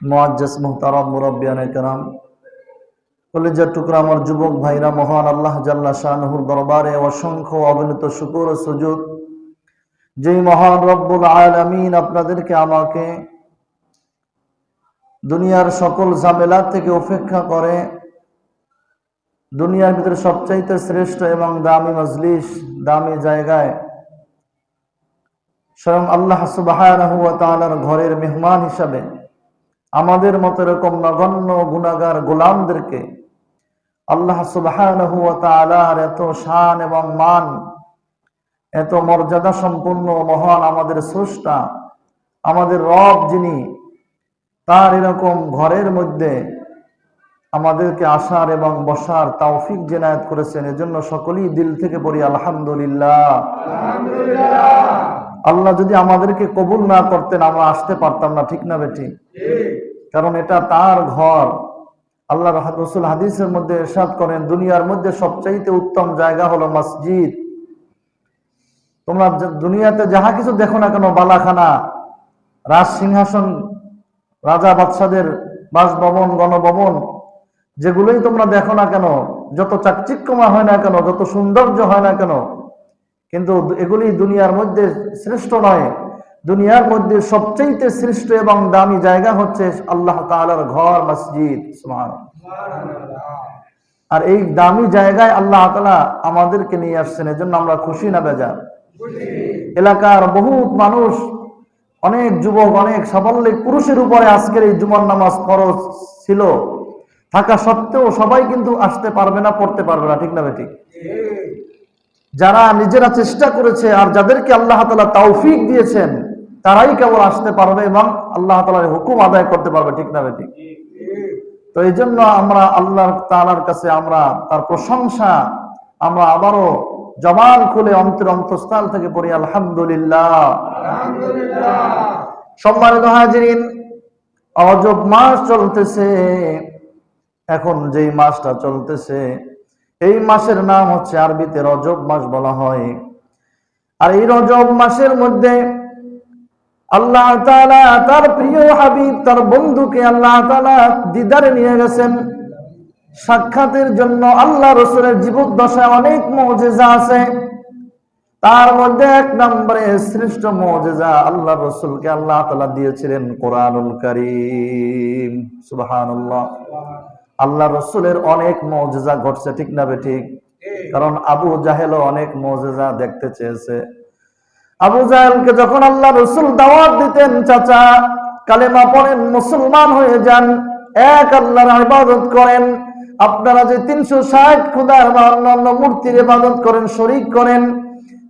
মোয়াজ্জাস মুহতারাম মুরব্বিয়ান কেরাম। কলেজের টুকরা আমার যুবক ভাইরা, মহান আল্লাহ জাল্লা শাহনুর দরবারে অসংখ্য অবিনীত শুকুর ও সুযোগ। যেই মহান রব্বুল আলামিন আপনাদেরকে আমাকে দুনিয়ার সকল ঝামেলা থেকে উপেক্ষা করে, দুনিয়ার ভিতরে সবচাইতে শ্রেষ্ঠ এবং দামি মজলিস, দামি জায়গায় স্বয়ং আল্লাহ সুবাহ ঘরের মেহমান হিসাবে আমাদের মতো এরকম নগণ্য গুণাগার গোলামদেরকে আল্লাহ সুবাহ এত শান এবং মান এত মর্যাদা সম্পূর্ণ মহান আমাদের স্রষ্টা আমাদের রব যিনি তার এরকম ঘরের মধ্যে আমাদেরকে আসার এবং বসার তাওফিক জেনায়েত করেছেন এজন্য সকলেই দিল থেকে পড়ি আলহামদুলিল্লাহ। আল্লাহ যদি আমাদেরকে কবুল না করতেন আমরা আসতে পারতাম না ঠিক না বেটি? কারণ এটা তার ঘর। আল্লাহ রসুল হাদিসের মধ্যে এরশাদ করেন, দুনিয়ার মধ্যে সবচাইতে উত্তম জায়গা হলো মসজিদ। তোমরা দুনিয়াতে যাহা কিছু দেখো না কেন, বালাখানা, রাজ সিংহাসন, রাজা বাদশাদের বাসভবন, গণভবন, যেগুলোই তোমরা দেখো না কেন, যত চাকচিক্যমা হয় না কেন, যত সৌন্দর্য হয় না কেন, কিন্তু এগুলি দুনিয়ার মধ্যে শ্রেষ্ঠ নয়। দুনিয়ার মধ্যে সবচেয়ে শ্রেষ্ঠ এবং দামি জায়গা হচ্ছে আল্লাহ তাআলার ঘর, মসজিদ আর এই দামি জায়গায় আল্লাহ তাআলা আমাদেরকে নিয়ে আসছেন, এজন্য আমরা খুশি না বেজা এলাকার বহুত মানুষ, অনেক যুবক, অনেক সাফল্যিক পুরুষের উপরে আজকের এই জুমার নামাজ ফরজ ছিল। থাকা সত্ত্বেও সবাই কিন্তু আসতে পারবে না, পড়তে পারবে না, ঠিক না বেটি যারা নিজেরা চেষ্টা করেছে আর যাদেরকে আল্লাহ তালা তৌফিক দিয়েছেন তারাই কেবল আসতে পারবে এবং আল্লাহ তালার হুকুম আদায় করতে পারবে ঠিক না বেটি তো এই জন্য আমরা আল্লাহ তালার কাছে আমরা তার প্রশংসা আমরা আবারও জবান খুলে অন্তর অন্তঃস্থল থেকে পড়ি আলহামদুলিল্লাহ। সম্মানিত হাজিরিন অজব মাস চলতেছে। এখন যেই মাসটা চলতেছে এই মাসের নাম হচ্ছে আরবিতে রজব মাস বলা হয়। আর এই রজব মাসের মধ্যে আল্লাহ তার প্রিয় হাবিব, তার বন্ধুকে আল্লাহ তাআলা দিদারে নিয়ে গেছেন। সাক্ষাতের জন্য আল্লাহ রসুলের জীবদ্দশায় অনেক মজেজা আছে। তার মধ্যে এক নম্বরে শ্রেষ্ঠ মজেজা আল্লাহ রসুলকে আল্লাহ তাআলা দিয়েছিলেন কোরআনুল করিম। সুবহানাল্লাহ। আল্লাহ রসুলের অনেক মজেজা ঘটছে, ঠিক না বে ঠিক? কারণ আবু জাহেলও অনেক মজেজা দেখতে চেয়েছে। আবু জাহেলকে যখন আল্লাহ রসুল দাওয়াত দিতেন, চাচা, কালেমা পড়েন, মুসলমান হয়ে যান, এক আল্লাহর ইবাদত করেন। আপনারা যে তিনশো ষাট খুদার বা অন্যান্য মূর্তির ইবাদত করেন, শরিক করেন,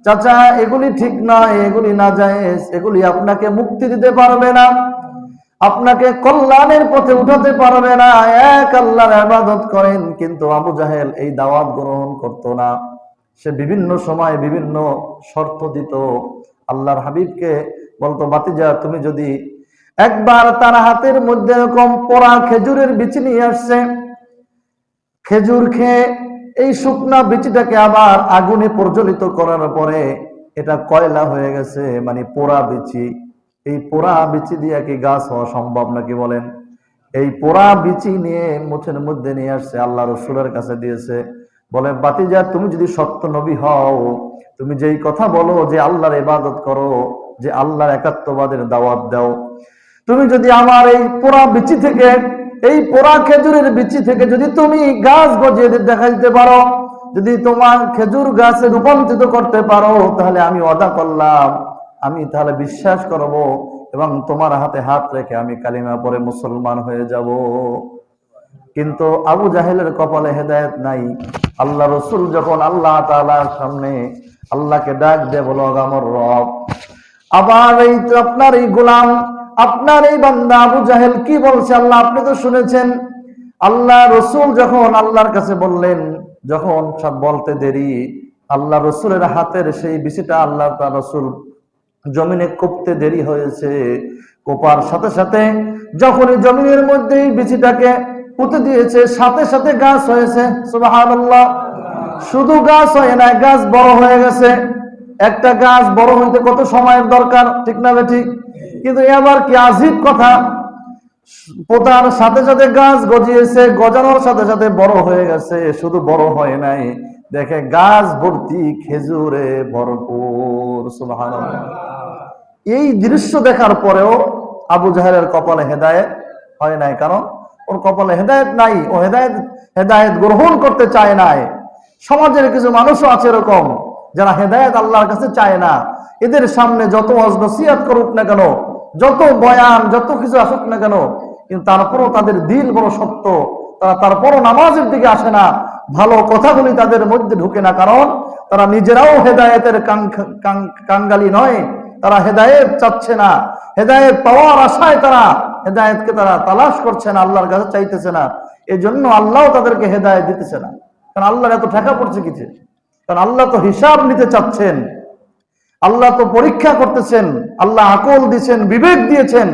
চাচা, এগুলি ঠিক নয়, এগুলি না যায় এগুলি আপনাকে মুক্তি দিতে পারবে না, আপনাকে কল্যাণের পথে উঠাতে পারবে না, এক আল্লাহর ইবাদত করেন, কিন্তু আবু জাহেল এই দাওয়াত গ্রহণ করতো না। সে বিভিন্ন সময় বিভিন্ন শর্ত দিত। আল্লাহর হাবিবকে বলতো বাতিজা তুমি যদি একবার তার হাতের মধ্যে এরকম পোড়া খেজুরের বিচি নিয়ে আসছে খেজুর খেয়ে এই শুকনা বিচিটাকে আবার আগুনে প্রজ্বলিত করার পরে এটা কয়লা হয়ে গেছে মানে পোড়া বিচি। এই পোড়া বিচি দিয়ে কি গাছ হওয়া সম্ভব নাকি বলেন? এই পোড়া বিচি নিয়ে মুখের মধ্যে নিয়ে আসছে, আল্লাহ রসুলের কাছে দিয়েছে। বলে বাতিজা তুমি যদি সত্য নবী হও তুমি যেই কথা বলো যে আল্লাহর ইবাদত করো, যে আল্লাহর একাত্মবাদের দাওয়াত দাও, তুমি যদি আমার এই পোড়া বিচি থেকে, এই পোড়া খেজুরের বিচি থেকে যদি তুমি গাছ গজিয়ে দেখা দিতে পারো, যদি তোমার খেজুর গাছে রূপান্তরিত করতে পারো, তাহলে আমি অদা করলাম, আমি তাহলে বিশ্বাস করব এবং তোমার হাতে হাত রেখে আমি কালিমা পরে মুসলমান হয়ে যাব। কিন্তু আবু জাহেলের কপালে হেদায়েত নাই। আল্লাহ রসুল যখন আল্লাহ তাআলার সামনে আল্লাহকে ডাক দে বলো আমার রব, আবার এই তো আপনার এই গোলাম, আপনার এই বান্দা আবু জাহেল কি বলছে? আল্লাহ, আপনি তো শুনেছেন। আল্লাহ রসুল যখন আল্লাহর কাছে বললেন, যখন সব বলতে দেরি, আল্লাহ রসুলের হাতের সেই বিচিটা আল্লাহ তার রসুল জমিনে কোপতে দেরি হয়েছে। কোপার সাথে সাথে যখনই জমিনের মধ্যে এই বিচিটাকে পুঁতে দিয়েছে, সাথে সাথে গাছ হয়েছে শুধু গাছ হয় না গাছ বড় হয়ে গেছে। একটা গাছ বড় হইতে কত সময়ের দরকার, ঠিক না বে ঠিক কিন্তু এবার কি আজীব কথা? পোতার সাথে সাথে গাছ গজিয়েছে, গজানোর সাথে সাথে বড় হয়ে গেছে, শুধু বড় হয় নাই। দেখে গাছ ভর্তি খেজুরে ভরপুর এই দৃশ্য দেখার পরেও আবু জাহেলের কপালে হেদায়েত হয় নাই। কারণ ওর কপালে হেদায়েত নাই, ও হেদায়েত হেদায়েত গ্রহণ করতে চায় নাই। সমাজের কিছু মানুষও আছে এরকম, যারা হেদায়েত আল্লাহর কাছে চায় না। এদের সামনে যত নসিহাত করুক না কেন, যত বয়ান, যত কিছু আসুক না কেন, কিন্তু তারপরও তাদের দিল বড় সত্য তারা তারপরও নামাজের দিকে আসে না, ভালো কথাগুলি তাদের মধ্যে ঢুকে না, কারণ তারা নিজেরাও হেদায়েতের কাঙ্গালি নয়, তারা হেদায়েত চাচ্ছে না। হেদায়েত পাওয়ার আশায় তারা হেদায়েতকে তারা তালাশ করছে না, আল্লাহর কাছে চাইতেছে না। এই জন্য আল্লাহ তাদেরকে হেদায়েত দিতেছে না। কারণ আল্লাহর এত ঠেকা পড়ছে কিছু কারণ আল্লাহ তো হিসাব নিতে চাচ্ছেন। আল্লাহ তো পরীক্ষা করতেছেন। আল্লাহ আকল দিয়েছেন বিবেক দিয়েছেন।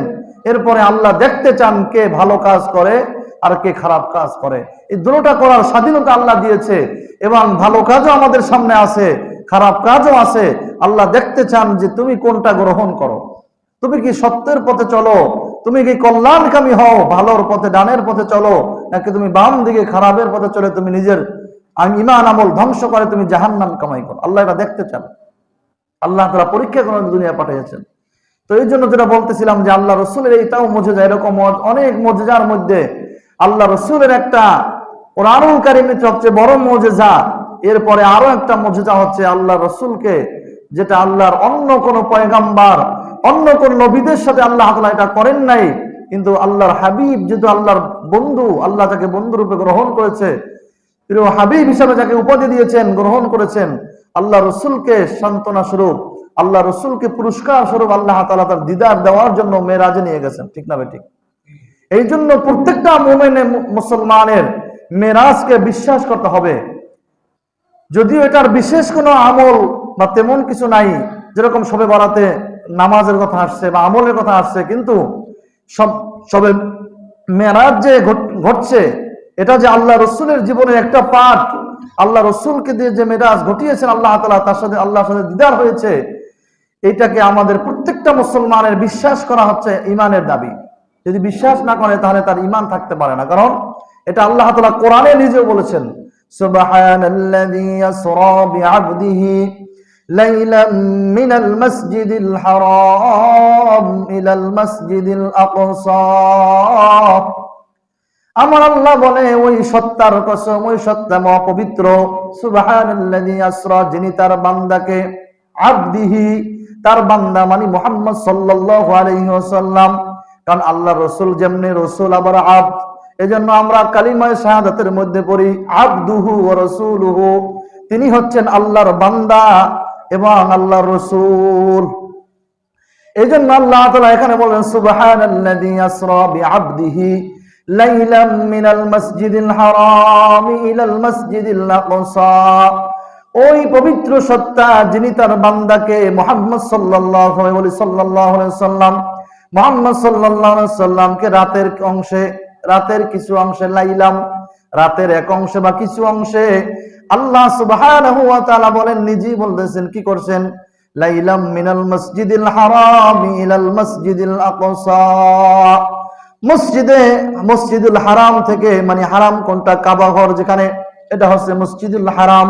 এরপরে আল্লাহ দেখতে চান কে ভালো কাজ করে আর কে খারাপ কাজ করে। এই দুটোটা করার স্বাধীনতা আল্লাহ দিয়েছে। এবং ভালো কাজও আমাদের সামনে আছে, খারাপ কাজও আছে। আল্লাহ দেখতে চান যে তুমি কোনটা গ্রহণ করো। তুমি কি সত্যের পথে চলো? তুমি কি কল্যাণকামী হও? ভালোর পথে, ডানের পথে চলো। নাকি তুমি বাম দিকে, খারাপের পথে চলে তুমি নিজের ইমান, আমল ধ্বংস করে তুমি জাহান্নাম কামাই করো? আল্লাহ এটা দেখতে চান। আল্লাহ তারা পরীক্ষা করে দুনিয়া পাঠিয়েছেন। তো এই জন্য যেটা বলতেছিলাম যে আল্লাহ রসুলের এইটাও মজেজা, এরকম অ- অনেক মজেজার মধ্যে আল্লাহ রসুলের একটা কোরআনুল কারিমের সবচেয়ে বড় মজেজা। এরপরে আরও একটা মজেজা হচ্ছে আল্লাহ রসুলকে, যেটা আল্লাহর অন্য কোন পয়গাম্বার অন্য কোন নবীদের সাথে আল্লাহ তাআলা এটা করেন নাই, কিন্তু আল্লাহর হাবিব যেহেতু আল্লাহর বন্ধু, আল্লাহ তাকে বন্ধু রূপে গ্রহণ করেছে, প্রিয় হাবিব হিসাবে যাকে উপাধি দিয়েছেন, গ্রহণ করেছেন, আল্লাহ রসুলকে সান্ত্বনা স্বরূপ, আল্লাহ রসুলকে পুরস্কার স্বরূপ আল্লাহ তালা তার দিদার দেওয়ার জন্য মেয়েরাজে নিয়ে গেছেন, ঠিক না ঠিক? এই জন্য প্রত্যেকটা মোমেনে মুসলমানের মেরাজকে বিশ্বাস করতে হবে। যদিও এটার বিশেষ কোনো আমল বা তেমন কিছু নাই, যেরকম সবে বলাতে নামাজের কথা আসছে বা আমলের কথা আসছে, কিন্তু সব, সবে মেরাজ যে ঘটছে, এটা যে আল্লাহ রসুলের জীবনের একটা পাঠ, আল্লাহ রসুলকে দিয়ে যে মেরাজ ঘটিয়েছেন, আল্লাহ তালা তার সাথে, আল্লাহর সাথে দিদার হয়েছে এইটাকে আমাদের প্রত্যেকটা মুসলমানের বিশ্বাস করা হচ্ছে ইমানের দাবি। যদি বিশ্বাস না করে, তাহলে তার ইমান থাকতে পারে না। কারণ এটা আল্লাহ তালা কোরআনে নিজেও বলেছেন, সুবহানাল্লাযী লাইলা মিনাল মাসজিদিল হারাম ইলাল মাসজিদিল আকসা। আমার আল্লাহ বলে, ওই সত্তার কসম, ওই সত্তা মহাপবিত্র, সুবহানাল্লাযী আসরা, যিনি তার বান্দাকে আবদিহি, তার বান্দা মানে মুহাম্মদ সাল্লাল্লাহু আলাইহি ওয়াসাল্লাম। কারণ আল্লাহ রসুল যেমনি রসুল, আবার আব্দ। এজন্য আমরা কালিমায় শাহাদাতের মধ্যে পড়ি, আবদুহু ও রসুলুহু। তিনি হচ্ছেন আল্লাহর বান্দা। এবং আল্লাহ রসুল। এই জন্য আল্লাহ তাআলা এখানে বলেন, সুবহানাল্লাযী আসরা বিআবদিহি লাইলাম মিনাল মাসজিদিল হারাম ইলাল মাসজিদিল আকসা। ওই পবিত্র সত্তা যিনি তার বান্দাকে মুহাম্মদ সাল্লাল্লাহু আলাইহি সাল্লাল্লাহু আলাইহি সাল্লাম মুহাম্মদ সাল্লাল্লাহু আলাইহি সাল্লামকে রাতের অংশে, রাতের কিছু অংশে লাইলাম রাতের এক অংশে বা কিছু অংশে আল্লাহ সুবহানাহু ওয়া বলেন, নিজেই বলতেছেন, কি করছেন? লাইলাম মিনাল মসজিদিল হারাম ইলাল মসজিদিল আকসা। মসজিদে, মসজিদুল হারাম থেকে মানে হারাম কোনটা? কাবা ঘর যেখানে, এটা হচ্ছে মসজিদুল হারাম।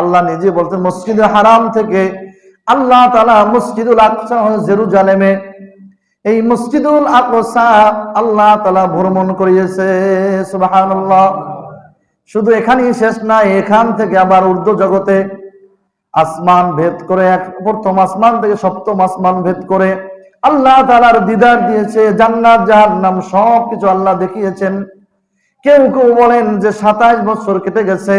আল্লাহ নিজে বলতেন, মসজিদুল হারাম থেকে আল্লাহ তাআলা মসজিদুল আকসা জেরুজালেমে, এই মসজিদুল আকসা আল্লাহ তাআলা ভ্রমণ করিয়েছে, সুবহানাল্লাহ। শুধু এখানেই শেষ নাই, এখান থেকে আবার উর্দু জগতে আসমান ভেদ করে, এক প্রথম আসমান থেকে সপ্তম আসমান ভেদ করে আল্লাহ তালার দিদার দিয়েছে, জান্নাত, জাহান্নাম সব কিছু আল্লাহ দেখিয়েছেন। কেউ কেউ বলেন যে সাতাইশ বছর কেটে গেছে।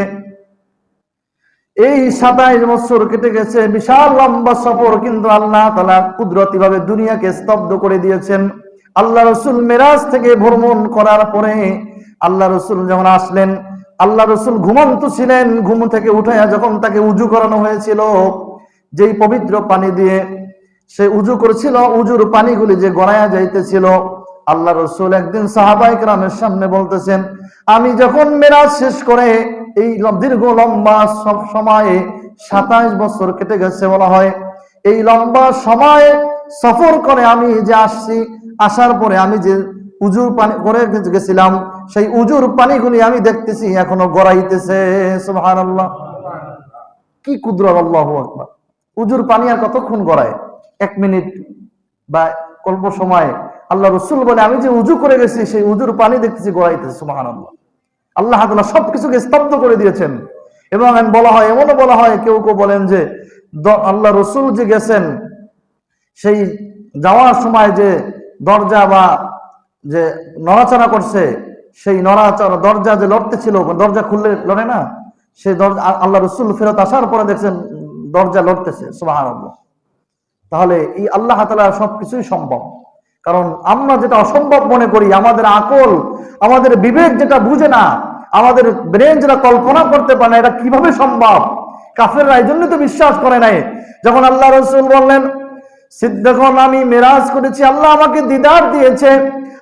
এই সাতাইশ বছর কেটে গেছে, বিশাল লম্বা সফর কিন্তু আল্লাহ তালা কুদরতি ভাবে দুনিয়াকে স্তব্ধ করে দিয়েছেন। আল্লাহ রসুল মেরাজ থেকে ভ্রমণ করার পরে আল্লাহ রসুল যখন আসলেন আল্লাহ রসুল ঘুমন্ত ছিলেন, ঘুম থেকে উঠাইয়া যখন তাকে উজু করানো হয়েছিল, যেই পবিত্র পানি দিয়ে সে উজু করেছিল, উজুর পানিগুলি যে গড়াইয়া যাইতেছিল, আল্লাহ রসুল একদিন সাহাবাইক রামের সামনে বলতেছেন, আমি যখন মেরাজ শেষ করে এই দীর্ঘ লম্বা সব সময়ে সাতাইশ বছর কেটে গেছে বলা হয়, এই লম্বা সময়ে সফর করে আমি যে আসছি, আসার পরে আমি যে উজুর পানি করে গেছিলাম। সেই উজুর পানিগুলি আমি দেখতেছি, এখনও গড়াইতেছে। সুবহানাল্লাহ। কি কুদরত, আল্লাহ আকবার। উজুর পানি আর কতক্ষণ গড়ায়? এক মিনিট বা অল্প সময়। আল্লাহ রসুল বলে, আমি যে উজু করে গেছি, সেই উজুর পানি দেখতেছি, গড়াইতেছে, সুবহানাল্লাহ। আল্লাহ তাআলা সবকিছুকে স্তব্ধ করে দিয়েছেন। এবং বলা হয়, এমনও বলা হয়, কেউ কেউ বলেন যে আল্লাহ রসুল যে গেছেন, সেই যাওয়ার সময় যে দরজা বা যে নড়াচড়া করছে, সেই নড়াচড়া দরজা যে লড়তে ছিল, দরজা খুললে লড়ে না? সেই দরজা আল্লাহ রসুল ফেরত আসার পরে দেখছেন দরজা লড়তেছে সুবাহ তাহলে এই আল্লাহ তালা সবকিছুই সম্ভব। কারণ আমরা যেটা অসম্ভব মনে করি, আমাদের আকল, আমাদের বিবেক যেটা বুঝে না, আমাদের ব্রেন যেটা কল্পনা করতে পারে না, এটা কীভাবে সম্ভব? কাফেররা এই জন্য তো বিশ্বাস করে নাই। যখন আল্লাহ রসুল বললেন সিদ্ধখন আমি মেরাজ করেছি, আল্লাহ আমাকে দিদার দিয়েছে,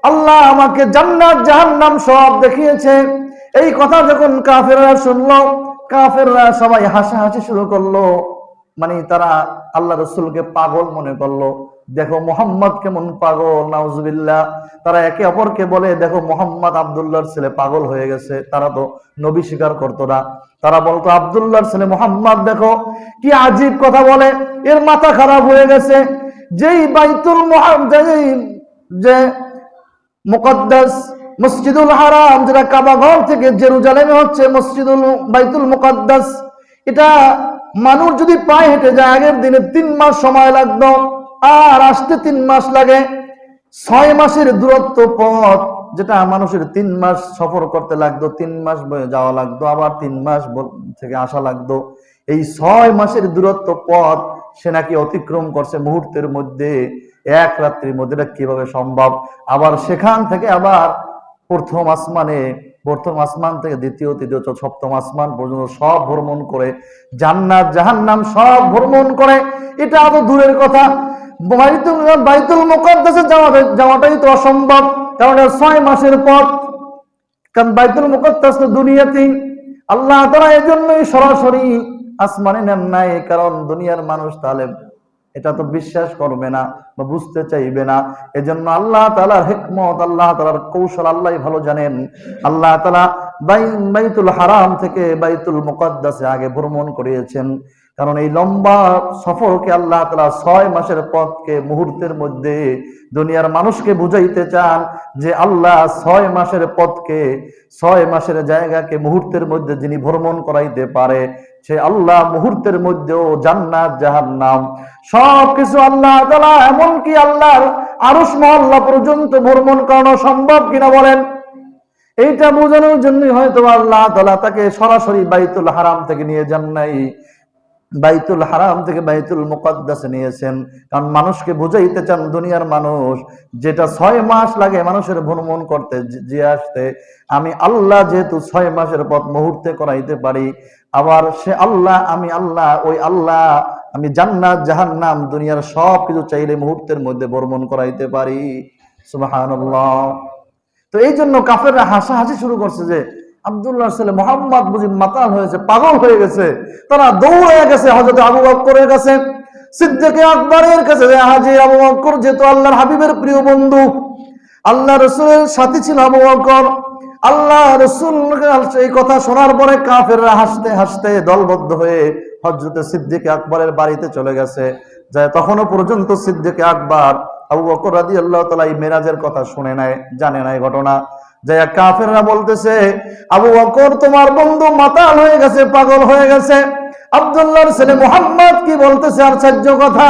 আল্লাহ আমাকে জান্নাত, জাহান্নাম সব দেখিয়েছে। এই কথা যখন কাফেররা শুনলো, কাফেররা সবাই হাসাহাসি শুরু করল মানে তারা আল্লাহ রসুলকে পাগল মনে করল। দেখো মোহাম্মদ কেমন পাগল, নাউজুবিল্লাহ। তারা একে অপরকে বলে, দেখো মোহাম্মদ আবদুল্লাহর ছেলে পাগল হয়ে গেছে, তারা তো নবী স্বীকার করতো না। তারা বলতো, আবদুল্লাহর ছেলে মোহাম্মদ, দেখো কি আজীব কথা বলে, এর মাথা খারাপ হয়ে গেছে। যেই বাইতুল যে মুকদ্দাস মসজিদুল হারাম, যেটা কাবাঘর থেকে জেরুজালেমে হচ্ছে মসজিদুল, বাইতুল মুকদ্দাস, এটা মানুষ যদি পায়ে হেঁটে যায়, আগের দিনে তিন মাস সময় লাগতো। আর আসতে তিন মাস লাগে। ছয় মাসের দূরত্ব পথ, যেটা মানুষের তিন মাস সফর করতে লাগতো, তিন মাস যাওয়া লাগতো, আবার তিন মাস থেকে আসা লাগতো। এই ছয় মাসের দূরত্ব পথ সে নাকি অতিক্রম করছে মুহূর্তের মধ্যে, এক রাত্রির মধ্যে। কীভাবে সম্ভব? আবার সেখান থেকে আবার প্রথম আসমানে, প্রথম আসমান থেকে দ্বিতীয়, তৃতীয় সপ্তম আসমান পর্যন্ত সব ভ্রমণ করে, জান্নাত, জাহান্নাম সব ভ্রমণ করে। এটা তো দূরের কথা? বাইতুল মুকদ্দাসে যাওয়াটা যাওয়াটাই তো অসম্ভব। কারণ ছয় মাসের পথ। কারণ বাইতুল মুকদ্দাস তো দুনিয়াতেই আল্লাহ তারা এই জন্যই সরাসরি আসমানে নেন নাই, কারণ দুনিয়ার মানুষ তাহলে এটা তো বিশ্বাস করবে না বা বুঝতে চাইবে না। এজন্য আল্লাহ তালার হেকমত, আল্লাহ তালার কৌশল আল্লাহ ভালো জানেন। আল্লাহ তালা বাই- বাইতুল হারাম থেকে বাইতুল মুকদ্দাসে আগে ভ্রমণ করিয়েছেন। কারণ এই লম্বা সফরকে আল্লাহ তালা ছয় মাসের পথকে মুহূর্তের মধ্যে দুনিয়ার মানুষকে বুঝাইতে চান যে আল্লাহ ছয় মাসের পথকে, ছয় মাসের জায়গাকে মুহূর্তের মধ্যে যিনি ভ্রমণ করাইতে পারে, সে আল্লাহ মুহূর্তের মধ্যেও জান্নাত, জাহান্নাম। সব কিছু আল্লাহ তালা এমনকি আল্লাহর আরস মহল্লা পর্যন্ত ভ্রমণ করানো সম্ভব কিনা বলেন? এইটা বোঝানোর জন্যই হয়তো আল্লাহ তালা তাকে সরাসরি বাইতুল হারাম থেকে নিয়ে যান নাই। বাইতুল হারাম থেকে বাইতুল মুকদ্দাসে নিয়েছেন। কারণ মানুষকে বুঝাইতে চান দুনিয়ার মানুষ, যেটা ছয় মাস লাগে মানুষের ভ্রমণ করতে যে- আসতে। আমি আল্লাহ যেহেতু ছয় মাসের পথ মুহূর্তে করাইতে পারি, আবার সে আল্লাহ, আমি আল্লাহ, ওই আল্লাহ, আমি জান্নাত, জাহান্নাম, দুনিয়ার সব কিছু চাইলে মুহূর্তের মধ্যে ভ্রমণ করাইতে পারি। সুবহানাল্লাহ। তো এই জন্য কাফেররা হাসাহাসি শুরু করছে যে আব্দুল্লাহ ছেলে মোহাম্মদ বুঝি মাতাল হয়েছে, পাগল হয়ে গেছে। তারা দৌড়ে গেছে হজরত আবু বকরের কাছে, সিদ্দিকে আকবরের কাছে যে হাজি আবু বকর যেহেতু আল্লাহর হাবিবের প্রিয় বন্ধু আল্লাহ রসুলের সাথী ছিল আবু বকর আল্লাহ রসুল এই কথা শোনার পরে কাফেররা হাসতে হাসতে দলবদ্ধ হয়ে হজরতে সিদ্দিকে আকবরের বাড়িতে চলে গেছে। যায় তখনও পর্যন্ত সিদ্দিকে আকবর আবু বকর রাদি আল্লাহ তালা এই মেরাজের কথা শুনে নাই, জানে নাই ঘটনা। যে কাফেররা বলতেছে, আবু বকর, তোমার বন্ধু মাতাল হয়ে গেছে, পাগল হয়ে গেছে। আব্দুল্লাহর ছেলে মোহাম্মদ কি বলতেছে? আশ্চর্য কথা।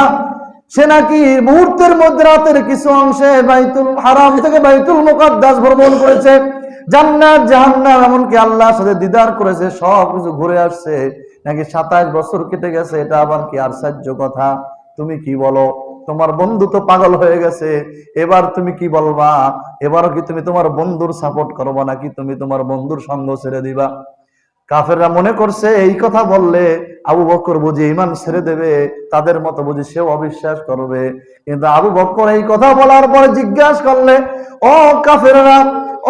সে নাকি মুহূর্তের মধ্যে রাতের কিছু অংশে বাইতুল হারাম থেকে বাইতুল মুকাদ্দাস ভ্রমণ করেছে। জান্নাত, জাহান্নাম, এমনকি আল্লাহর সাথে দিদার করেছে, সব কিছু ঘুরে আসছে। নাকি সাতাশ বছর কেটে গেছে, এটা আবার কি আশ্চর্য কথা? তুমি কি বলো? তোমার বন্ধু তো পাগল হয়ে গেছে। এবার তুমি কি বলবা? এবারও কি তুমি তোমার বন্ধুর সাপোর্ট করবা নাকি তুমি তোমার বন্ধুর সঙ্গ ছেড়ে দিবা? কাফেররা মনে করছে, এই কথা বললে আবু বক্কর বুঝি ইমান ছেড়ে দেবে, তাদের মতো বুঝি সেও অবিশ্বাস করবে। কিন্তু আবু বক্কর এই কথা বলার পরে জিজ্ঞাসা করলে, ও কাফেররা,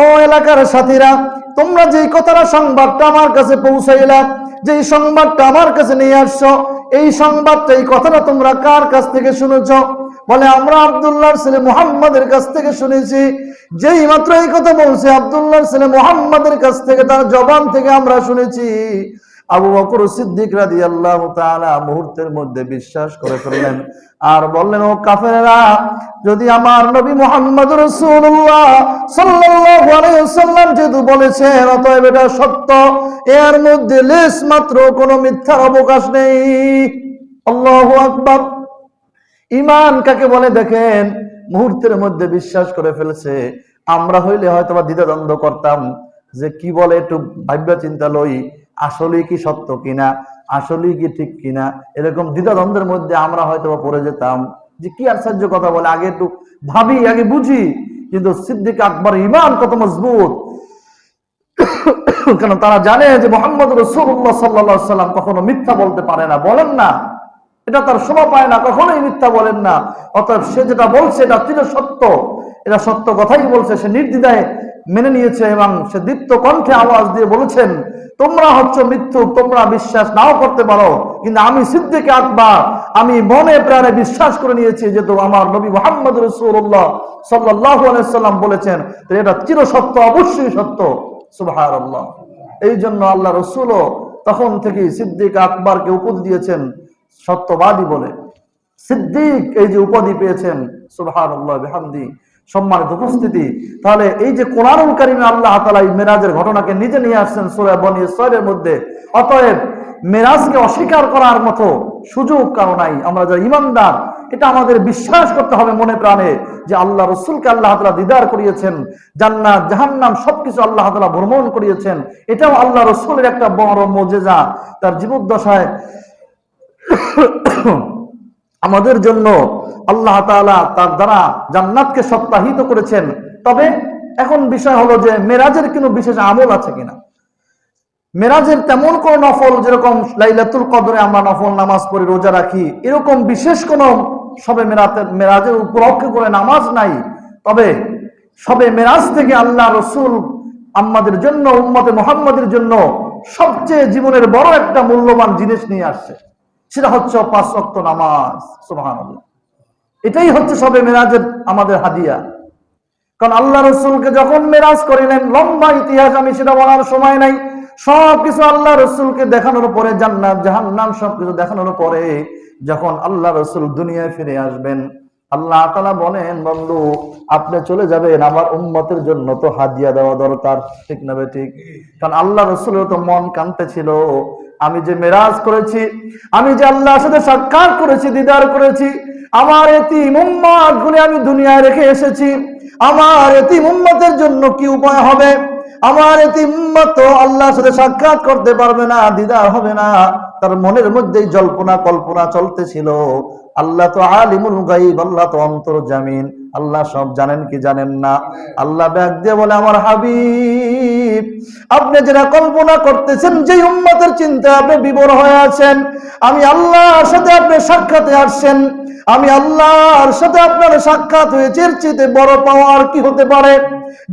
ও এলাকার সাথীরা, তোমরা যে কথাটা সংবাদটা আমার কাছে পৌঁছাইলা, যেই সংবাদটা আমার কাছে নিয়ে আসছো এই সংবাদটা, এই কথাটা তোমরা কার কাছ থেকে শুনেছ? বলে, আমরা আবদুল্লাহর ছেলে মুহাম্মাদের কাছ থেকে শুনেছি। যেই মাত্র এই কথা বলছে আবদুল্লাহর ছেলে মুহাম্মাদের কাছ থেকে, তার জবান থেকে আমরা শুনেছি। আবু বকর সিদ্দিক রাদি আল্লাহ মুহূর্তের মধ্যে বিশ্বাস করে ফেললেন। আর বললেন, ও কাফেরা যদি আমার নবী মোহাম্মদ যেহেতু অতএব এটা সত্য, এর মধ্যে মাত্র মিথ্যার অবকাশ নেই। আল্লাহু আকবার। ইমান কাকে বলে দেখেন? মুহূর্তের মধ্যে বিশ্বাস করে ফেলেছে। আমরা হইলে হয়তো বা দ্বিধাদ্বন্দ্ব করতাম যে কি বলে একটু ভাব্য চিন্তা লই। আসলেই কি সত্য কিনা? আসলেই কি ঠিক কিনা? এরকম দ্বিধাদ্বন্দ্বের মধ্যে আমরা হয়তো পড়ে যেতাম। যে কি আশ্চর্য কথা বলে, আগে একটু ভাবি, আগে বুঝি। কিন্তু সিদ্দিক আকবর ইমান কত মজবুত। কেন তারা জানে যে মোহাম্মদ রসুল্লাহ সাল্লা সাল্লাম কখনো মিথ্যা বলতে পারে না। বলেন না। এটা তার শোভা পায় না, কখনোই মিথ্যা বলেন না। অর্থাৎ সে যেটা বলছে, এটা চির সত্য। এটা সত্য কথাই বলছে, সে নির্দ্বিধায় মেনে নিয়েছে এবং সে দীপ্ত কণ্ঠে আওয়াজ দিয়ে বলেছেন, তোমরা হচ্ছে মৃত্যু, তোমরা বিশ্বাস নাও করতে পারো। কিন্তু আমি সিদ্দিকে আকবার, আমি মনে প্রাণে বিশ্বাস করে নিয়েছি যেহেতু আমার নবী মোহাম্মদ রসুল্লাহ সাল্লাহ সাল্লাম বলেছেন। এটা চির সত্য অবশ্যই সত্য। সুবাহ এই জন্য আল্লাহ রসুলও তখন থেকে সিদ্দিক আকবরকে উপাধি দিয়েছেন, সত্যবাদী বলে। সিদ্দিক এই যে উপাধি পেয়েছেন সুবহান আল্লাহ বেহামদি। সম্মানিত উপস্থিতি। তাহলে এই যে কোরআনুল কারিমে আল্লাহ তালা এই মেরাজের ঘটনাকে নিজে নিয়ে আসছেন সুরা বনি ইসরায়েলের মধ্যে। অতএব মেরাজকে অস্বীকার করার মতো সুযোগ কারও নাই। আমরা যারা ইমানদার এটা আমাদের বিশ্বাস করতে হবে মনে প্রাণে যে আল্লাহ রসুলকে আল্লাহ তালা দিদার করিয়েছেন, জান্নাত, জাহান্নাম সবকিছু আল্লাহ তালা ভ্রমণ করিয়েছেন। এটাও আল্লাহ রসুলের একটা বড় মজেজা। তার জীবদ্দশায় আমাদের জন্য আল্লাহ তাআলা তার দ্বারা জান্নাতকে সপ্তাহিত করেছেন। তবে এখন বিষয় হলো যে মেরাজের কোনো বিশেষ আমল আছে কিনা? মেরাজের তেমন কোন নফল যেরকম লাইলাতুল কদরে আমরা নফল নামাজ পড়ি রোজা রাখি, এরকম বিশেষ কোন সবে মেরাতের মেরাজের উপলক্ষে করে নামাজ নাই। তবে সবে মেরাজ থেকে আল্লাহ রসুল আমাদের জন্য, উম্মতে মোহাম্মদের জন্য সবচেয়ে জীবনের বড় একটা মূল্যবান জিনিস নিয়ে আসছে। সেটা হচ্ছে পাঁচ অক্ত নামাজ সুবাহান এটাই হচ্ছে সবে মেরাজের আমাদের হাদিয়া। কারণ আল্লাহ রসুলকে যখন মেরাজ করিলেন, লম্বা ইতিহাস আমি সেটা বলার সময় নাই। সবকিছু আল্লাহ রসুলকে দেখানোর পরে, জান্নাত, জাহান্নাম সবকিছু দেখানোর পরে যখন আল্লাহ রসুল দুনিয়ায় ফিরে আসবেন, আল্লাহ তালা বলেন, বন্ধু, আপনি চলে যাবেন, আমার উম্মতের জন্য তো হাদিয়া দেওয়া দরকার। ঠিক না ঠিক? কারণ আল্লাহ রসুলের তো মন কানতে ছিল। আমি যে মেরাজ করেছি, আমি যে আল্লাহর সাথে সাক্ষাৎ করেছি, দিদার করেছি, আমার এতি মুম্মাত গুলি আমি দুনিয়ায় রেখে এসেছি, আমার এতি মুম্মতের জন্য কি উপায় হবে? আমার এতি উম্মত আল্লাহর সাথে সাক্ষাৎ করতে পারবে না, দিদার হবে না। তার মনের মধ্যেই জল্পনা কল্পনা চলতেছিল। আল্লাহ তো আলিমুল গাইব আল্লাহ তো অন্তর জামিন আল্লাহ সব জানেন কি জানেন না। আল্লাহ ব্যাগ দিয়ে বলে, আমার হাবিব, আপনি যেটা কল্পনা করতেছেন যে উম্মতের চিন্তা আপনি বিবর হয়ে আছেন, আমি আল্লাহর সাথে আপনি সাক্ষাতে আসছেন, আমি আল্লাহর সাথে আপনার সাক্ষাৎ হয়েছে, এর বড় পাওয়ার কি হতে পারে?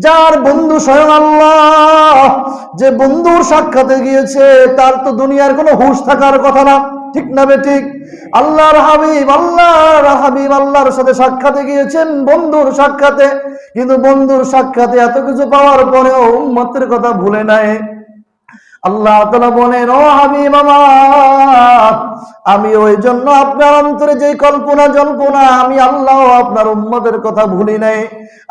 যার বন্ধু স্বয়ং আল্লাহ, যে বন্ধুর সাক্ষাতে গিয়েছে, তার তো দুনিয়ার কোনো হুশ থাকার কথা না। ঠিক না বে ঠিক? আল্লাহর হাবিব আল্লাহর হাবিব আল্লাহর সাথে সাক্ষাতে গিয়েছেন বন্ধুর সাক্ষাতে। কিন্তু বন্ধুর সাক্ষাতে এত কিছু পাওয়ার পরেও উম্মতের কথা ভুলে নাই। আল্লাহ তালা বলেন, ও হাবিব আমার, আমি ওই জন্য আপনার অন্তরে যে কল্পনা জল্পনা, আমি আল্লাহ আপনার উম্মতের কথা ভুলি নাই।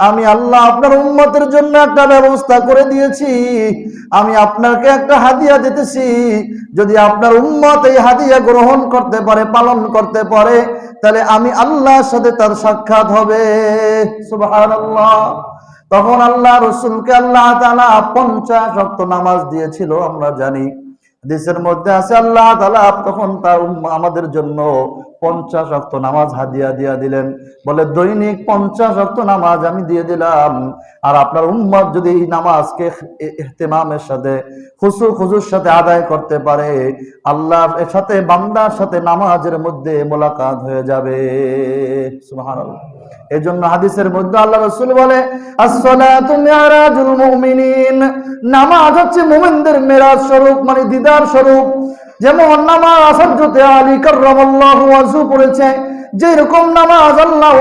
আমি আল্লাহ আপনার উম্মতের জন্য একটা ব্যবস্থা করে দিয়েছি। আমি আপনাকে একটা হাদিয়া দিতেছি, যদি আপনার উম্মত এই হাদিয়া গ্রহণ করতে পারে, পালন করতে পারে, তাহলে আমি আল্লাহর সাথে তার সাক্ষাৎ হবে। সুবহানাল্লাহ। তখন আল্লাহ রসুলকে আল্লাহ তালা পঞ্চাশ অক্ত নামাজ দিয়েছিল, আমরা জানি। দেশের মধ্যে আছে, আল্লাহ তালা তখন তার আমাদের জন্য পঞ্চাশ অক্ত নামাজ হাদিয়া দিয়া দিলেন। বলে, দৈনিক পঞ্চাশ অক্ত নামাজ আমি দিয়ে দিলাম। আর আপনার উম্মত যদি এই নামাজকে এ- ইহতেমামের সাথে খুশু খুশুর সাথে আদায় করতে পারে আল্লাহর এর সাথে, বান্দার সাথে নামাজের মধ্যে মোলাকাত হয়ে যাবে। এই জন্য হাদিসের মধ্যে আল্লাহ রসুল বলে নামাজ হচ্ছে মুমিনদের মেরাজ স্বরূপ মানে দিদার স্বরূপ। যেমন নামাজ হযরতে আলী ওয়াজহু পড়েছে, যেরকম নামাজ আল্লাহ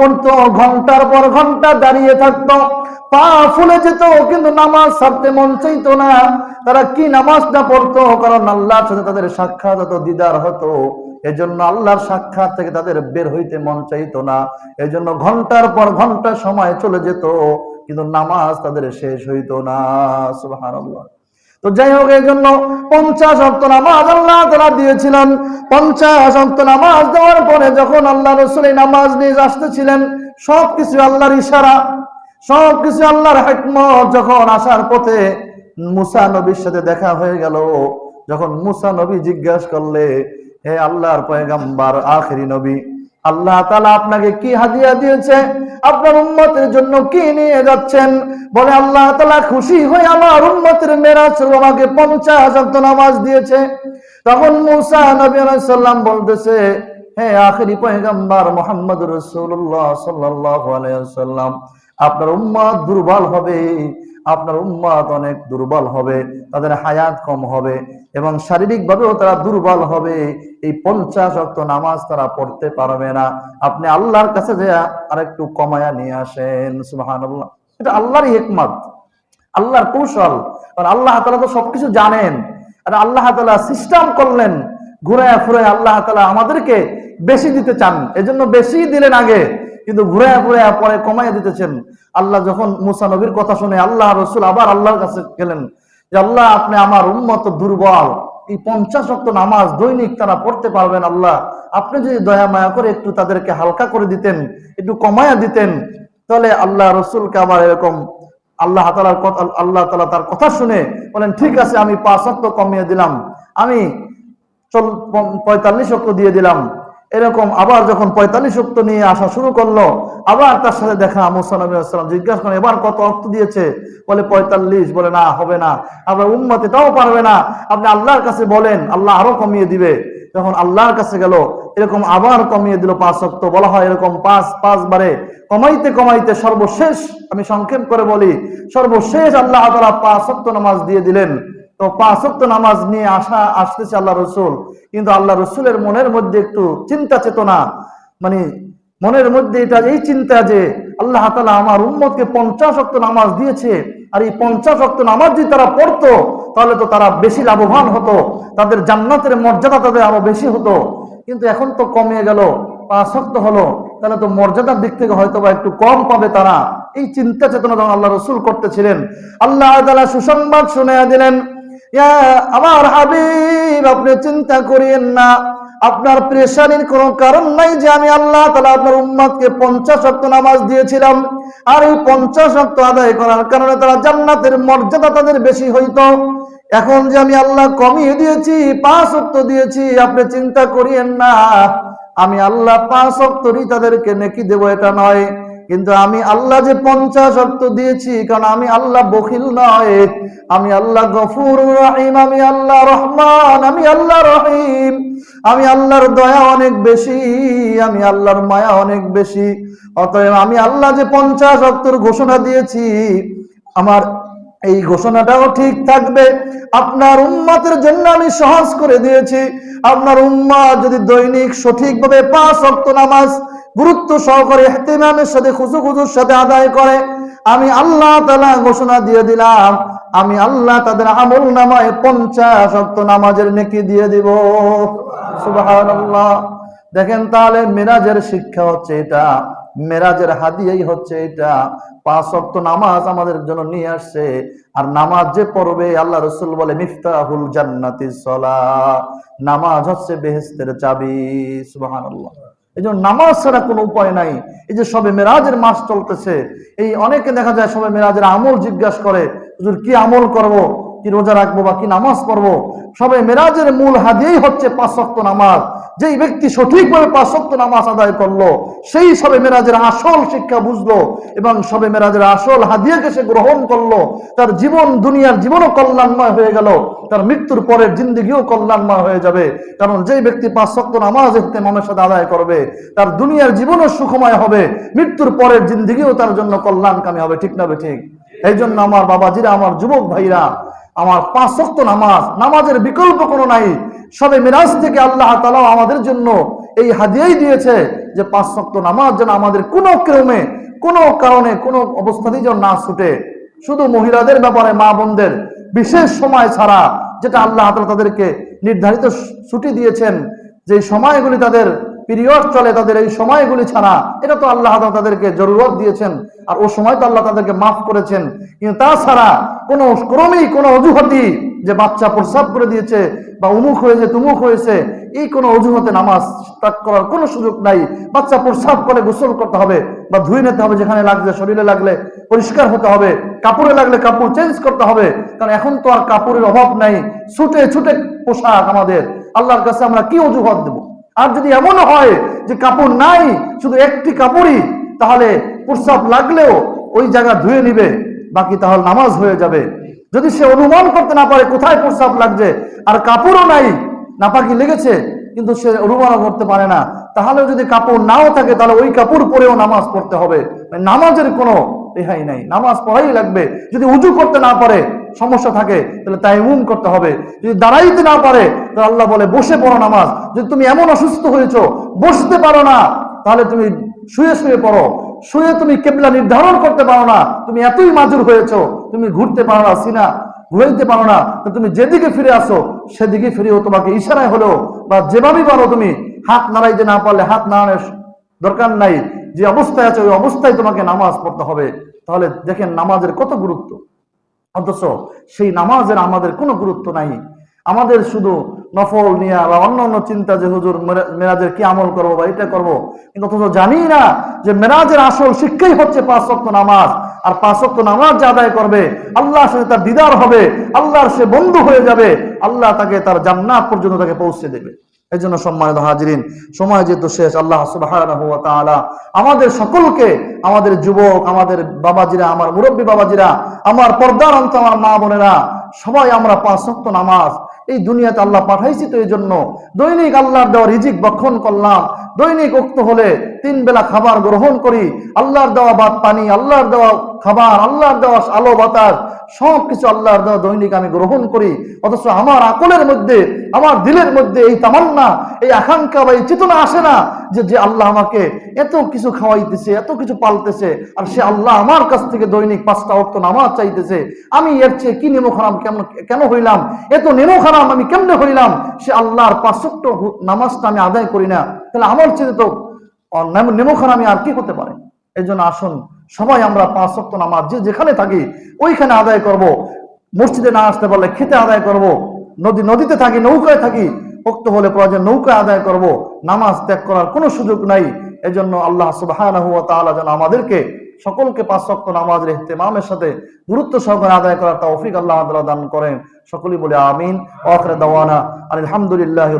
পড়তো, ঘণ্টার পর ঘণ্টা দাঁড়িয়ে থাকতো, পা ফুলে যেত, কিন্তু নামাজ ছাড়তে মন চাইতো না। তারা কি নামাজটা পড়তো? কারণ আল্লাহর সাথে তাদের সাক্ষাৎ হতো দিদার হতো। এজন্য আল্লাহর সাক্ষাৎ থেকে তাদের বের হইতে মন চাইতো না। এজন্য ঘণ্টার পর ঘণ্টা সময় চলে যেত, কিন্তু নামাজ তাদের শেষ হইতো না। সুবহানাল্লাহ। তো যাই হোক, এই জন্য পঞ্চাশ অক্ত নামাজ আল্লাহ তারা দিয়েছিলেন। পঞ্চাশ অক্ত নামাজ দেওয়ার পরে যখন আল্লাহ রসুল নামাজ নিয়ে আসতেছিলেন, সবকিছু আল্লাহর ইশারা, সবকিছু আল্লাহর হেকমত। যখন আসার পথে মুসা নবীর সাথে দেখা হয়ে গেল, যখন মুসা নবী জিজ্ঞাসা করলে, হে আল্লাহর পয়গাম্বার, আখেরি নবী আল্লাহ তালা আপনাকে কি হাদিয়া দিয়েছে? আপনার উম্মতের জন্য কি নিয়ে যাচ্ছেন? বলে আল্লাহ তালা খুশি হয়ে আমার উম্মতের মেরাজ আমাকে পঞ্চাশ অক্ত নামাজ দিয়েছে। তখন মুসা নবী সাল্লাম বলতেছে, হে আখেরি পয়গাম্বার মোহাম্মদ রসুল্লাহ সাল্লাহ আলাইসাল্লাম আপনার উম্মত দুর্বল হবে। আপনার উম্মত অনেক দুর্বল হবে, তাদের হায়াত কম হবে এবং শারীরিক ভাবেও তারা দুর্বল হবে। এই পঞ্চাশ অক্ত নামাজ তারা পড়তে পারবে না। আপনি আল্লাহর কাছে যে আরেকটু কমায়া নিয়ে আসেন সুবাহান এটা আল্লাহরই একমত আল্লাহর কৌশল। কারণ আল্লাহ তালা তো সবকিছু জানেন। আর আল্লাহ তালা সিস্টেম করলেন ঘুরে ফুরে আল্লাহ তালা আমাদেরকে বেশি দিতে চান। এজন্য বেশি দিলেন আগে। কিন্তু ঘুরে ঘুরে পরে কমাইয়া দিতেছেন। আল্লাহ যখন মুসা নবীর কথা শুনে আল্লাহ রসুল আবার আল্লাহর কাছে গেলেন যে, আল্লাহ, আপনি আমার উন্মত দুর্বল। এই পঞ্চাশ অক্ট নামাজ দৈনিক তারা পড়তে পারবেন আল্লাহ। আপনি যদি দয়া মায়া করে একটু তাদেরকে হালকা করে দিতেন, একটু কমায়া দিতেন, তাহলে আল্লাহ রসুলকে আবার এরকম আল্লাহ তালার কথা আল্লাহ তালা তার কথা শুনে বলেন, ঠিক আছে, আমি পাঁচ অক্ট কমিয়ে দিলাম। আমি চল, পঁয়তাল্লিশ অক্ট দিয়ে দিলাম। এরকম আবার যখন পঁয়তাল্লিশ অক্ত নিয়ে আসা শুরু করল, আবার তার সাথে দেখা মুসালাম জিজ্ঞাসা করেন, এবার কত অক্ত দিয়েছে? বলে, পঁয়তাল্লিশ। বলে, না, হবে না। আবার উম্মতে তাও পারবে না। আপনি আল্লাহর কাছে বলেন, আল্লাহ আরও কমিয়ে দিবে। যখন আল্লাহর কাছে গেল, এরকম আবার কমিয়ে দিল পাঁচ অক্ত। বলা হয় এরকম পাঁচ পাঁচ বারে কমাইতে কমাইতে সর্বশেষ, আমি সংক্ষেপ করে বলি, সর্বশেষ আল্লাহ তালা পাঁচ অক্ত নামাজ দিয়ে দিলেন। তো পাঁচ অক্ত নামাজ নিয়ে আসা, আসতেছে আল্লাহ রসুল। কিন্তু আল্লাহ রসুলের মনের মধ্যে একটু চিন্তা চেতনা মানে মনের মধ্যে এটা, এই চিন্তা যে আল্লাহ তালা আমার উম্মতকে পঞ্চাশ অক্ত নামাজ দিয়েছে, আর এই পঞ্চাশ অক্ত নামাজ যদি তারা পড়তো, তাহলে তো তারা বেশি লাভবান হতো, তাদের জান্নাতের মর্যাদা তাদের আরও বেশি হতো। কিন্তু এখন তো কমে গেল অক্ত হলো, তাহলে তো মর্যাদার দিক থেকে হয়তো বা একটু কম পাবে তারা। এই চিন্তা চেতনা যখন আল্লাহ রসুল করতেছিলেন, আল্লাহ তালা সুসংবাদ শুনে দিলেন আমার হাবিব, আপনি চিন্তা করিয়েন না। আপনার প্রেশারির কোন কারণ নাই যে আমি আল্লাহ তালা আপনার উম্মাদকে পঞ্চাশ অক্ট নামাজ দিয়েছিলাম। আর এই পঞ্চাশ শক্ত আদায় করার কারণে তারা জান্নাতের মর্যাদা তাদের বেশি হইতো। এখন যে আমি আল্লাহ কমিয়ে দিয়েছি, পাঁচ অক্ট দিয়েছি, আপনি চিন্তা করিয়েন না। আমি আল্লাহ পাঁচ অক্টরই তাদেরকে নেকি দেবো, এটা নয়। কিন্তু আমি আল্লাহ যে পঞ্চাশ অক্ত দিয়েছি, কারণ আমি আল্লাহ বখিল নয়। আমি আল্লাহ গফুর রহিম, আমি আল্লাহ রহমান, আমি আল্লাহ রহিম। আমি আল্লাহর দয়া অনেক বেশি, আমি আল্লাহর মায়া অনেক বেশি। অতএব আমি আল্লাহ যে পঞ্চাশ অক্তর ঘোষণা দিয়েছি, আমার এই ঘোষণাটাও ঠিক থাকবে। আপনার উম্মাতের জন্য আমি সহজ করে দিয়েছি। আপনার উম্মা যদি দৈনিক সঠিকভাবে পাঁচ অক্ত নামাজ গুরুত্ব সহকারে হেতেমামের সাথে খুশু খুশুর সাথে আদায় করে। আমি আল্লাহ তালা ঘোষণা দিয়ে দিলাম, আমি আল্লাহ তাদের আমল নামায় পঞ্চাশ অক্ত নামাজের নেকি দিয়ে দিব। সুবহানাল্লাহ। দেখেন তাহলে মেরাজের শিক্ষা হচ্ছে এটা, মেরাজের হাদিয়াই হচ্ছে এটা। পাঁচ অক্ত নামাজ আমাদের জন্য নিয়ে আসছে, আর নামাজ যে পড়বে, আল্লাহ রসুল বলে, মিফতাহুল জান্নাতি সলা। নামাজ হচ্ছে বেহেস্তের চাবি, সুবহানাল্লাহ। এই জন্য নামাজ ছাড়া কোনো উপায় নাই। এই যে সবে মেরাজের মাস চলতেছে, এই অনেকে দেখা যায় সবে মেরাজের আমল জিজ্ঞাসা করে, হুজুর, কি আমল করব? কি রোজা রাখব বা কি নামাজ পড়ব, সবে মেরাজের মূল হাদিয়েই হচ্ছে পাঁচক্ত নামাজ। যেই ব্যক্তি সঠিকভাবে পাঁচক্ত নামাজ আদায় করল, সেই সবে মেরাজের আসল শিক্ষা বুঝলো এবং সবে মেরাজের আসল হাদিয়াকে সে গ্রহণ করল। তার জীবন, দুনিয়ার জীবনও কল্যাণময় হয়ে গেল। তার মৃত্যুর পরের জিন্দগিও কল্যাণময় হয়ে যাবে। কারণ যেই ব্যক্তি পাঁচক্ত নামাজ মানুষের সাথে আদায় করবে, তার দুনিয়ার জীবনও সুখময় হবে। মৃত্যুর পরের জিন্দগিও তার জন্য কল্যাণকামী হবে। ঠিক না ঠিক? এই জন্য আমার বাবাজিরা, আমার যুবক ভাইরা আমার পাঁচ শক্ত নামাজ, নামাজের বিকল্প কোনো নাই। সবে মিরাজ থেকে আল্লাহ তালা আমাদের জন্য এই হাদিয়াই দিয়েছে যে পাঁচ শক্ত নামাজ যেন আমাদের কোনো ক্রমে, কোনো কারণে, কোনো অবস্থাতেই যেন না ছুটে। শুধু মহিলাদের ব্যাপারে, মা বোনদের বিশেষ সময় ছাড়া যেটা আল্লাহ তাআলা তাদেরকে নির্ধারিত ছুটি দিয়েছেন যে সময়গুলি তাদের পিরিয়ড চলে তাদের এই সময়গুলি ছাড়া। এটা তো আল্লাহ তাদেরকে জরুরত দিয়েছেন, আর ও সময় তো আল্লাহ তাদেরকে মাফ করেছেন। কিন্তু তাছাড়া কোনো ক্রমেই কোনো অজুহাতি যে বাচ্চা প্রস্রাব করে দিয়েছে বা উমুক হয়েছে, তুমুক হয়েছে, এই কোনো অজুহাতে নামাজ ত্যাগ করার কোনো সুযোগ নাই। বাচ্চা প্রস্রাব করে গোসল করতে হবে বা ধুয়ে নিতে হবে যেখানে লাগছে, শরীরে লাগলে পরিষ্কার হতে হবে, কাপড়ে লাগলে কাপড় চেঞ্জ করতে হবে, কারণ এখন তো আর কাপড়ের অভাব নাই। ছুটে ছুটে পোশাক আমাদের। আল্লাহর কাছে আমরা কি অজুহাত দেব? আর যদি এমন হয় যে কাপড় নাই, শুধু একটি কাপড়ই, তাহলে প্রস্রাব লাগলেও ওই জায়গা ধুয়ে নিবে, বাকি তাহলে নামাজ হয়ে যাবে। যদি সে অনুমান করতে না পারে কোথায় প্রস্রাব লাগছে, আর কাপড়ও নাই, নাপাকি লেগেছে, কিন্তু সে অনুমানও করতে পারে না তাহলে যদি কাপড় নাও থাকে, তাহলে ওই কাপড় পরেও নামাজ পড়তে হবে। নামাজের কোনো রেহাই নাই, নামাজ পড়াই লাগবে। যদি উজু করতে না পারে সমস্যা থাকে, তাহলে তাইমুম করতে হবে। যদি দাঁড়াইতে না পারে, তাহলে আল্লাহ বলে, বসে পড়ো নামাজ। যদি তুমি এমন অসুস্থ হয়েছো, বসতে পারো না, তাহলে তুমি শুয়ে শুয়ে পড়ো। শুয়ে তুমি কেবলা নির্ধারণ করতে পারো না, তুমি এতই মাজুর হয়েছো, তুমি ঘুরতে পারো না, সিনা ঘুরাইতে পারো না, তো তুমি যেদিকে ফিরে আসো, সেদিকে ফিরেও তোমাকে ইশারায় হলেও, বা যেভাবেই পারো তুমি, হাত নাড়াইতে না পারলে, হাত নাড়ানোর দরকার নাই। যে অবস্থায় আছে, ওই অবস্থায় তোমাকে নামাজ পড়তে হবে। তাহলে দেখেন, নামাজের কত গুরুত্ব। অথচ সেই নামাজের আমাদের কোনো গুরুত্ব নাই। আমাদের শুধু নফল নিয়ে বা অন্য অন্য চিন্তা যে হুজুর মেরাজের কি আমল করব বা এটা করব, কিন্তু অথচ জানি না যে মেরাজের আসল শিক্ষাই হচ্ছে পাঁচ ওয়াক্ত নামাজ। আর পাঁচ ওয়াক্ত নামাজ যে আদায় করবে আল্লাহ সাথে তার দিদার হবে, আল্লাহর সে বন্ধু হয়ে যাবে, আল্লাহ তাকে তার জান্নাত পর্যন্ত তাকে পৌঁছে দেবে। এই জন্য সম্মানিত হাজিরিন, সময় যেহেতু শেষ, আল্লাহ তাআলা আমাদের সকলকে, আমাদের যুবক, আমাদের বাবাজিরা, আমার মুরব্বী বাবাজিরা, আমার পর্দার অন্ত আমার মা বোনেরা, সবাই আমরা পাঁচ ওয়াক্ত নামাজ এই দুনিয়াতে আল্লাহ পাঠাইছি তো এই জন্য দৈনিক আল্লাহর দেওয়া রিজিক বক্ষণ করলাম। দৈনিক উক্ত হলে তিন বেলা খাবার গ্রহণ করি, আল্লাহর দেওয়া বাদ পানি, আল্লাহর দেওয়া খাবার, আল্লাহর দেওয়া আলো, বাতাস সব কিছু আল্লাহর দেওয়া দৈনিক আমি গ্রহণ করি। অথচ আমার আকলের মধ্যে, আমার দিলের মধ্যে এই তামান্না, এই আকাঙ্ক্ষা বা এই চেতনা আসে না যে যে আল্লাহ আমাকে এত কিছু খাওয়াইতেছে, এত কিছু পালতেছে, আর সে আল্লাহ আমার কাছ থেকে দৈনিক পাঁচটা অক্ত নামাজ চাইতেছে। আমি এর চেয়ে কি নেমো খারাম কেমন কেন হইলাম? এত নেমো খারাম আমি কেমনে হইলাম? সে আল্লাহর পাঁচক্ট নামাজটা আমি আদায় করি না। তাহলে আমার চেয়ে তো নেমো খারাম আর কি হতে পারে? এই জন্য আসুন সবাই আমরা পাঁচ ওয়াক্ত নামাজ যে যেখানে থাকি, ওইখানে আদায় করব। মসজিদে না আসতে পারলে খেতে আদায় করব। নদী, নদীতে থাকি, নৌকায় থাকি উক্ত হলে প্রয়োজন নৌকা আদায় করব। নামাজ ত্যাগ করার কোনো সুযোগ নাই। এজন্য আল্লাহ ওয়া যেন আমাদেরকে সকলকে পাঁচ ওয়াক্ত নামাজের ইহতিমামের সাথে গুরুত্ব সহকারে আদায় করার তৌফিক আল্লাহ দান করেন। সকলেই বলে আমিন। আলহামদুলিল্লাহি